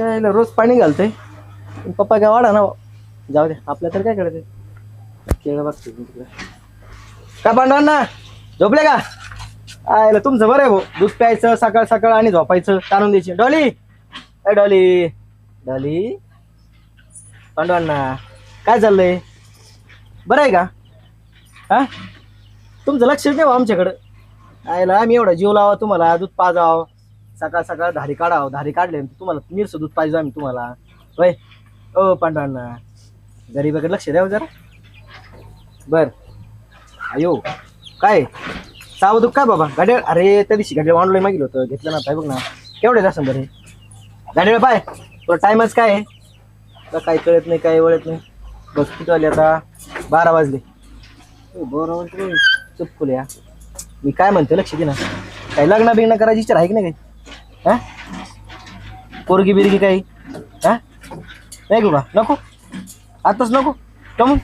चायला रोज पाणी घालतोय. पण पप्पा काय वाढा ना हो. जाऊ दे आपल्या तर काय करायचं केळं बघते मी तिकडे. का पांडवांना? झोपले का? आयला तुमचं बरं आहे भाऊ. दूध प्यायचं सकाळ सकाळ आणि झोपायचं ताणून द्यायची. डॉली! अय डॉली! डॉली! पांडवांना काय चाललंय? बरं आहे का? हा? तुमचं लक्ष नाही आमच्याकडं. आयला आम्ही एवढा जीव लावा तुम्हाला दूध पाजावं. सकाळ सकाळ धारी काढाव धारी काढले तुम्हाला निरसं दूध पाहिजे आम्ही तुम्हाला. होय? ओ पांडवांना. गरीबाकडे लक्ष द्यावं जरा. बर. अयो काय? सावधूक काय बाबा? गाड्या अरे त्या दिवशी गाडी ऑनलाईन मागितलं होतं. घेतलं ना काय बघ ना. केवढे असं बरे गाडीला पाय. तुला टायमच काय आहे? तुला काही कळत नाही काही वळत नाही? बस किती वाजले आता? बारा वाजले. ए, बारा वाजले. चुप या मी काय म्हणते लक्ष दे ना. काही लग्न बिग्न करायची इच्छा आहे की नाही काही हा? पोरगी बिरगी काही? हा? नाही गो बा नको. आताच नको. कमून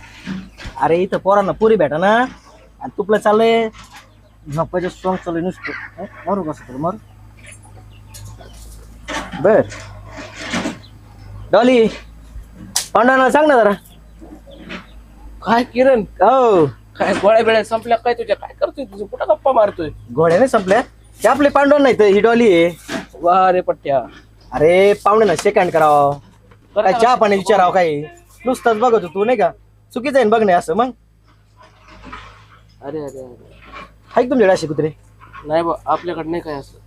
अरे इथं पोरांना पुरी भेटा ना. आणि तुपलं चाललंय. झोपायचं सॉंग चालू नुसतं. हं? मारू कसं तर? मारू? बर. डॉली पांडवांना सांग ना जरा. काय किरण? हो. काय गोळ्या बिळ्या संपल्या? काय तुझ्या? काय करतोय? तुझं कुठं गप्पा मारतोय? घोड्याने संपल्या. ते आपले पांडव नाही तर ही डॉली आहे. वा रे पट्ट्या. अरे पाहुणे ना सेकंड करावं काय चहा पाणी विचारावं काय? नुसतंच बघत होतो तू नाही का? चुकीचं आहे ना बघणे असं मग? अरे अरे अरे. हाय का तुमच्याकडे असे कुत्रे? नाही बा आपल्याकडे नाही काय असं.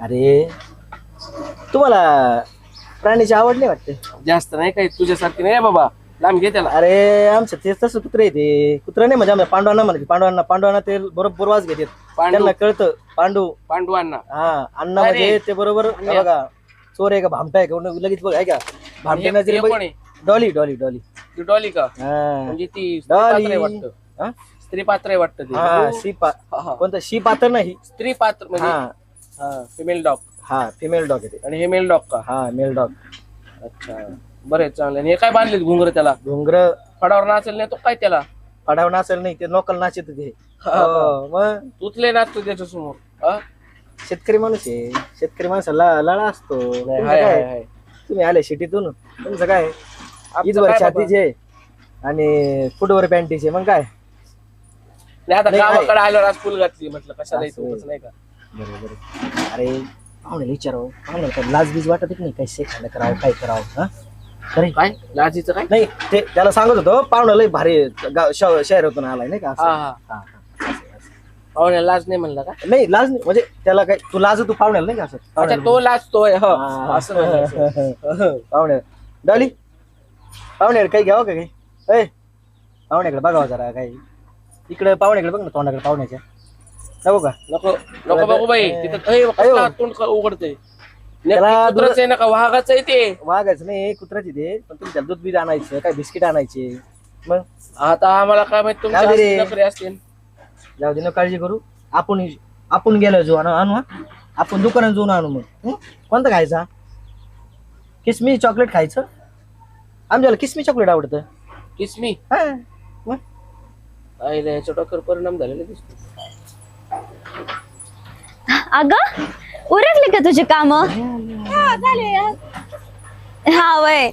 अरे तुम्हाला प्राण्याची आवड नाही वाटते? जास्त नाही काही तुझ्यासारखी नाही बाबा. लांब घे त्याला. अरे आमचं तेच तसं कुत्रे आहे ते. कुत्रा नाही म्हणजे आम्हाला पांडवांना म्हणते पांडवांना पांडवांना ते बरोबर वाज घेतात. पांडू. त्यांना कळतं. पांडू. पांडवांना हा अण्णा म्हणजे ते बरोबर हे बघा चोर आहे का भामटा आहे का कोण लगेच बघ आहे का भामटे नजरे हे कोण आहे? Dolly Dolly Dolly. ती डॉली का? हा. म्हणजे ती स्त्री पात्र आहे वाटतं. हा? स्त्री पात्र आहे वाटतं ती. हा शी पा हा. कोणतं? शी पात्र नाही. स्त्री पात्र म्हणजे हा. फिमेल डॉग हा फिमेल डॉग आहे ते. आणि हे मेल डॉग का? हा मेल डॉग अच्छा. बरं आहे चांगलं. आणि हे काय बांधलेत घुंगर त्याला? घुंगर? फडावर नाचेल नाही तो काय त्याला? पडावं असेल नाही ते नोकल नाचत ते. हा, मग? तुतले नाचतो त्याच्यासमोर? शेतकरी माणूस आहे. शेतकरी माणसाला लळा असतो. तुमचं काय? तुम्ही आले सिटीतून तुमचं काय? ईदवर काय? छातीचे. आणि फुटवर पॅन्टीचे. मग काय? आता नाही, गावाकडे आल्यावर आज फुल घातली म्हटलं. कशाला असं येतो नाही का? बरोबर अरे पाहुण्याला विचारावं. पाहुण्याला काय लाज बीज वाटत नाही. काही सेखांड करावं काय करावं हा? काय? लाजीचं काय? नाही ते त्याला सांगत होतो पाहुणा लय भारी गाव श- शहरातून आलाय नाही का? असं. हा हा. हा, हा. असं, असं. पाहुण्या लाज नाही म्हणला का? नाही लाज नाही. म्हणजे त्याला काय तू लाज तू पाहुण्याला नाही का असं? अच्छा पाहुण्याला. तो लाजतोय ह. हा. असं. पाहुण्या डॉली पाहुण्याकडे काही घ्यावं का काही? ए पाहुण्याकडे बघावं जरा काही. इकडे पाहुण्याकडे बघ ना तोंडाकडे पाहुण्याच्या. नको का? नको नको बघू बाई तिथं अय, कसला तोंड उघडतंय. त्याला कुत्रंच आहे ना का? वाघाचं आहे ते. वागायचं नाही कुत्राची ते. पण तुम्ही त्याला दूध बीज आणायचं काय बिस्किट आणायचे? मग? आता आम्हाला काय माहीत जाऊ दे रे. तुमच्या नखरे असतील. जाऊ दे न काळजी करू. आपण आपण गेलो जो आणू आणू हा? आपण दुकानात जाऊन आणू मग हं? कोणतं खायचा? किसमी चॉकलेट खायचं? आमच्याला किसमी चॉकलेट आवडतं. किसमी? हा. मग? आईला याच्या डोक्यावर परिणाम झालेले दिसतो अगं उरकले का तुझे काम? हा वय.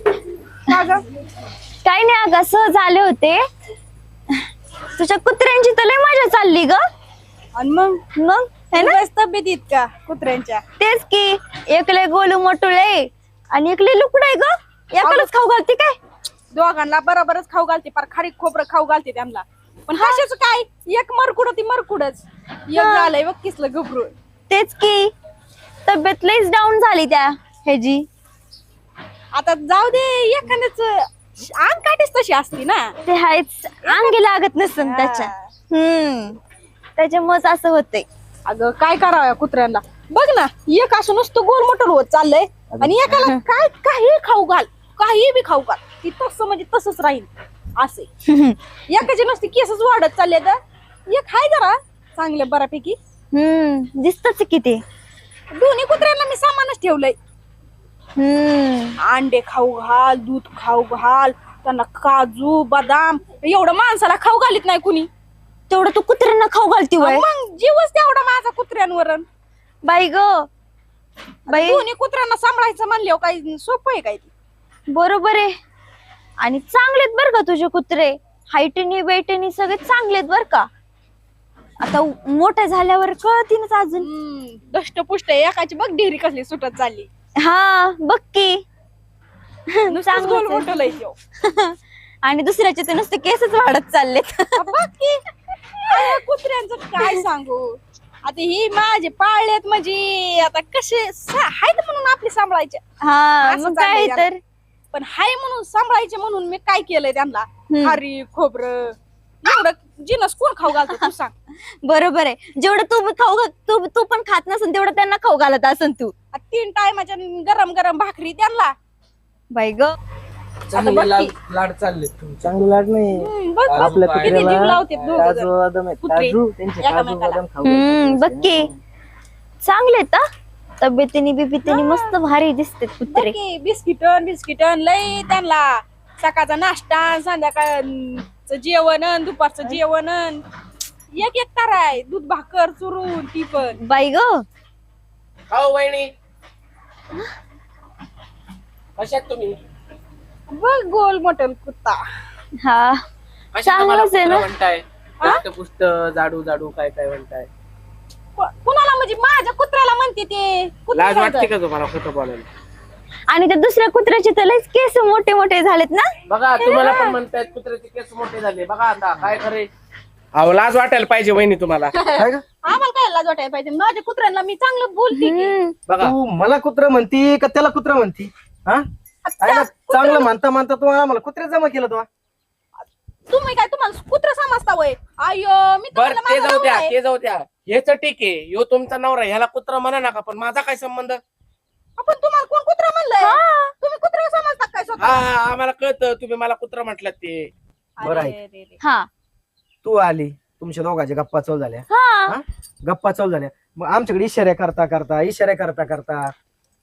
काही नाही अगं सहज आले होते. तुझ्या कुत्र्यांची तर लय मजा चालली ग. आणि मग? मग? है ना? उगाच तब्येत का कुत्र्यांच्या? तेच की एकले गोलू मोठुळे आणि एकले लुकडे ग. एकालाच खाऊ घालते काय? दोघांना बरोबरच खाऊ घालते पार खारी खोबरं खाऊ घालते त्यांना. पण कशाच काय? एक मरकुड ती मरकुडच. एक झालंय बघ किसलं घबरून. तेच की. तब्येत लईच डाऊन झाली त्या ह्याची आता जाऊ दे एखाद्याच अंग काठीच तशी असती ना. ते हायच अंगी लागत नसन त्याच्या. हम्म. त्याच्यामुळेच असं होतंय. अगं काय करावं या कुत्र्यांना? बघ ना एक असं नुसतं गोल मोटर होत चाललंय आणि एकाला काय काही खाऊ घाल काही बी खाऊ घाल. ती तसं म्हणजे तसंच राहील. असे एकाची नुसती केसच वाढत चालले तर एक हाय जरा चांगले बऱ्यापैकी. हम्म दिसतच किती दोन्ही कुत्र्यांना मी सामानच ठेवलंय. हम्म अंडे खाऊ घाल दूध खाऊ घाल त्यांना काजू बदाम एवढं माणसाला खाऊ घालीत नाही कुणी. तेवढं तू कुत्र्यांना खाऊ घालती वय. मग जीवच तेवढा माझा कुत्र्यांवर बाई ग. बाई. दोन्ही कुत्र्यांना सांभाळायचं म्हणल्यावर काही सोपं आहे काय ते? बरोबर आहे. आणि चांगलेत बर का तुझे कुत्रे. हाईटीनी वेटीनी सगळे चांगलेत बर का. आता मोठे झाल्यावर कळतीनच अजून. दष्टपुष्ट आहे. एकाची बघ डेअरी कसली सुटत चालली. हा बघ की. नुसतंच गोल चांगलंच आहे. मोठं लय त्यो. आणि दुसऱ्याचे ते नुसते केसच वाढत चाललेत. बघ की. अरे कुत्र्यांचं काय सांगू? आता ही माझे पाळलेत म्हणजे. आता कसे सा- आहेत म्हणून आपली सांभाळायचे. हा असं मग काय चाललंय तर. पण हाय म्हणून सांभाळायचे म्हणून मी काय केलंय त्यांना? हम्म. हरी खोबरं. एवढं जिनस कोण खाऊ घालतो तू सांग बरोबर आहे जेवढं तू खाऊ घा- तू तू पण खात नसन तेवढं त्यांना खाऊ घालत असन तू आता तीन टायमाच्या गरम गरम भाकरी त्यांना बाई ग चांगले बघ लाड चालले तुमचे चांगली लाट नाही हम्म, बघ काजू बघ. आपल्या काय? किती जीव कुत्र्याला लावतात दोघं काजू जण. बदाम आहेत कुत्रे. काजू त्यांचे काजू एकामेकाला. बदाम खाऊ हम्म बघ घालायचे. की चांगले हा. तब्येतीने बिपितीने मस्त भारी दिसते कुत्रे बिस्किटन बिस्किटन लय त्यांना सकाळचा नाश्ता संध्याकाळचं जेवण अन, दुपारचं जेवण अन. एक एक तार आहे दूध भाकर चुरून ती पण. बाई ग. हो वहिनी? कशात तुम्ही? बघ गोल मोठल कुत्ता. हा. कशात चांगलंच आहे कुत्रा ना? म्हणताय? पुष्ट पुष्ट जाडू जाडू काय काय म्हणताय? कु- कुणाला म्हणजे माझ्या कुत्र्याला म्हणते ते? कुत्रा लाज वाटते म्हणतात. का तुम्हाला खोटं बोलायला? आणि त्या दुसऱ्या कुत्र्याचे तर लयच केस मोठे मोठे झालेत ना? बघा तुम्हाला पण म्हणतायत कुत्र्याचे केस मोठे झाले. बघा आता काय करे अहो लाज वाटायला पाहिजे वहिनी तुम्हाला. काय ग? आम्हाला काय लाज वाटायला पाहिजे? माझ्या कुत्र्यांना मी चांगलं बोलते. की. हम्म. बघा. तू मला कुत्र म्हणती का त्याला कुत्र म्हणती? हा? आहे ना, चांगलं म्हणता म्हणता तू आम्हाला कुत्रे जमा केलं तू. तुम्ही काय तुम्हाला कुत्र समजता वय अयो मी बर तुम्हाला ते माझा जाऊ नवरा द्या आहे. ते जाऊ द्या. हेच ठीक आहे. ह्यो तुमचा नवरा ह्याला कुत्रा म्हणा नका पण माझा काय संबंध? आपण तुम्हाला कोण कुत्रा म्हणलंय? तुम्ही कुत्रा समजता काय स्वतः? हा हा, आम्हाला कळतं. तुम्ही मला कुत्रा म्हटलात ते. बरं अरे आहे. रे रे. हा. तू आली. तुमच्या दोघांच्या गप्पा चालू झाल्या. हा. हा? गप्पा चालू झाल्या. मग आमच्याकडे इशाऱ्या करता करता इशाऱ्या करता करता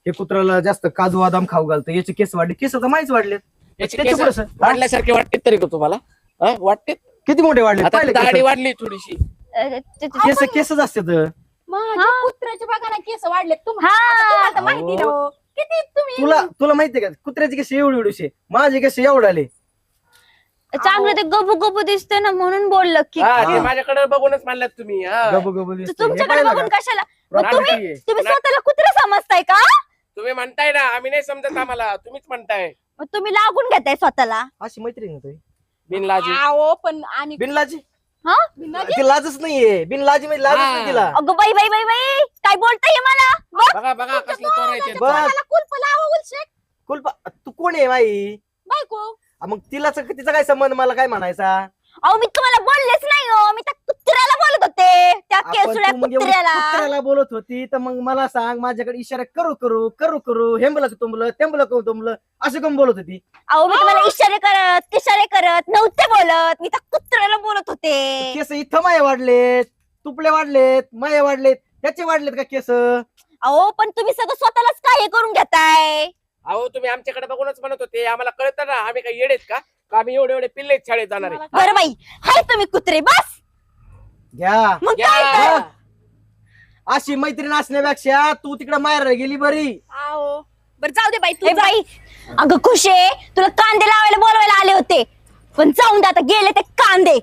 हे कुत्र्याला जास्त काजू बदाम खाऊ घालतं. याचे केस वाढले. केस तर माहीच वाढले याचे केस. वाढल्यासारखे वाटते तरी का तुम्हाला? वाटते किती मोठे वाढले आता पाहिले दाढी केस? वाढली थोडीशी. अ, ते- ते- केस केसच असतात माझ्या कुत्र्याच्या बघायला केस वाढले हा. आता तुम्हाला तर माहिती ना हो. किती तुम्ही तुला तुला माहितीये का कुत्र्याचे केस एवढे एवढेशे माझे केस एवढे आले चांगलं ते गबू गबू दिसतंय ना म्हणून बोललं की हा ते हा. माझ्याकडे बघूनच मानलात तुम्ही हा. गबू गबू तू दिसतंय. हे तुमच्याकडे पाहिलं बघून का? कशाला मग तुम्ही आहे. तुम्ही स्वतःला कुत्रे समजताय का तुम्ही म्हणताय ना आम्ही नाही समजत आम्हाला तुम्हीच म्हणताय मग तुम्ही लागून घेताय स्वतःला अशी मैत्रीण आहे तुझी. बिनलाजी पण आम्ही बिनलाजी हा? ती लाजच नाहीये. बिनलाजी म्हणजे लाजच हा. नाही तिला. अगं बाई बाई बाई बाई काय बोलताय मला? बघ. बघा बघा कसले तोरायचे बघ. मला कुलप लावा उलशेक. कुलपा तू कोण आहे बाई? बायको. मग तिला तिचा काय संबंध मला काय म्हणायचा? अहो मी तुम्हाला बोललेच नाही हो. मी बोलत होते? त्या आपण केसुड्या तू मग एवढी कुत्र्याला. कुत्र्याला बोलत होती तर मग मला सांग माझ्याकडे इशारा करू करू करू करू हेंबलं तुंबलं तेंबलं का तुंबलं असं कम बोलत होती? अहो मी तुम्हाला इशारे करत इशारे करत नव्हते बोलत. मी त्या कुत्र्याला बोलत होते. केस इथं माये वाढलेत तुपले वाढलेत माये वाढलेत त्याचे वाढलेत का केस? अहो पण तुम्ही सगळं स्वतःलाच काय हे करून घेताय? अहो तुम्ही आमच्याकडे बघूनच म्हणत होते आम्हाला कळतं ना आम्ही काही येडेत का? का आम्ही एवढे एवढे पिल्ले शाळेत जाणार? आहे बरं बाई हाय तुम्ही कुत्रे बस! घ्या. मग काय तर. अशी मैत्रीण असण्यापेक्षा तू तिकडे माहेर गेली बरी. आओ बर जाऊ दे बाई तू ए जा. बाई अगं खुशे तुला कांदे लावायला बोलवायला आले होते. पण जाऊन दे आता गेले ते कांदे.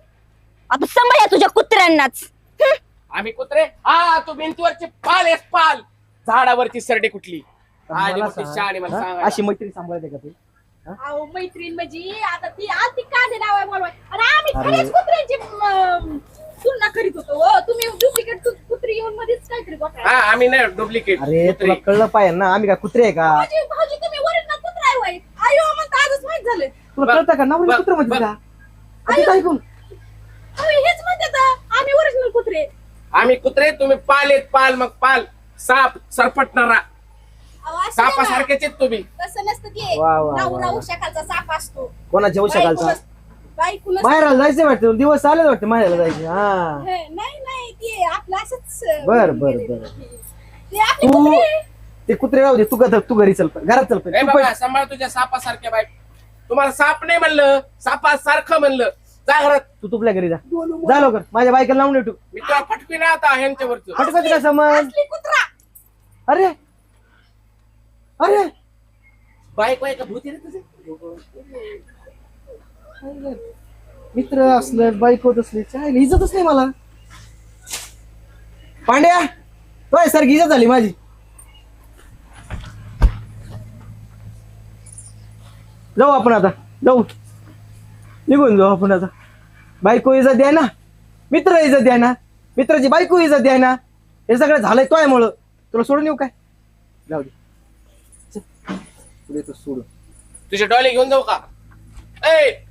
आता सांभाळ्या तुझ्या कुत्र्यांनाच. हं. आम्ही कुत्रे? हा तू भिंतीवरची पाल आहेस पाल. झाडावरची सरडी कुठली? आणि मला मग ती सांग, शहाणी मला हा? सांगायला. अशी मैत्रीण सांभाळते का तू? आओ मैत्रीण म्हणजे आता ती आलती कांदे लावाय बोलवाय आणि आम्ही अरे. खरेच कुत्र्यांची म, करीत होतो. तुम्ही डुप्लिकेट कुत्री येऊन मध्येच काहीतरी गोठा हा आम्ही नाही डुप्लिकेट अरे तुला कळलं पाहिजे ना आम्ही काय कुत्रे आहे का? तुम्ही वरील ना कुत्रा आहे वाईट. आयो म्हणता आजच माहीत झालं तुला बघ, कळतं का? नवरी कुत्र आता ऐकून. आम्ही हेच म्हणतात आम्ही ओरिजिनल कुत्रे आम्ही कुत्रे तुम्ही पाल आहेत पाल मग पाल. साप सरपटणारा. अहो, असं नाही ना. सापासारखेच आहेत तुम्ही. तसं नसतं ते वा, वा, नवरा वा. उशाखालचा साप असतो. कोणाच्या बायको. माहेराला जायचं वाटतं दिवस आले वाटतं माहेराला जायचे हा. हे, नाही नाही ते आपलं असंच अं, बर, बर, बर. ते आपले तू कुत्रे. ते कुत्रे राहू दे तू ग- तू घरी चल घरात चल ए तू बाबा पण- सांभाळ तुझ्या सापासारख्या बाईक तुम्हाला साप नाही म्हणलं सापासारखं म्हणलं. जा घरात. तू तुपल्या घरी जा. जा लवकर माझ्या बायकाला लावून ठेव. मी तुला फटकी नाही आता ह्यांच्यावरच फटकत का समज. असली कुत्रा. अरे! अरे! बायको आहे का भूती रे तुझे. मित्र असलं बायको असले चालेल इज्जतच नाही मला. पांड्या होय सर इज्जत झाली माझी. जाऊ आपण आता जाऊ. निघून जाऊ आपण आता. बायको इज्जत द्या ना. मित्र इज्जत द्या ना. मित्राची बायको इज्जत द्या ना. हे सगळं झालंय तोय मुळे. तुला सोडून येऊ काय? जाऊ दे. सोडून. तुझे डॉले घेऊन जाऊ का? ए!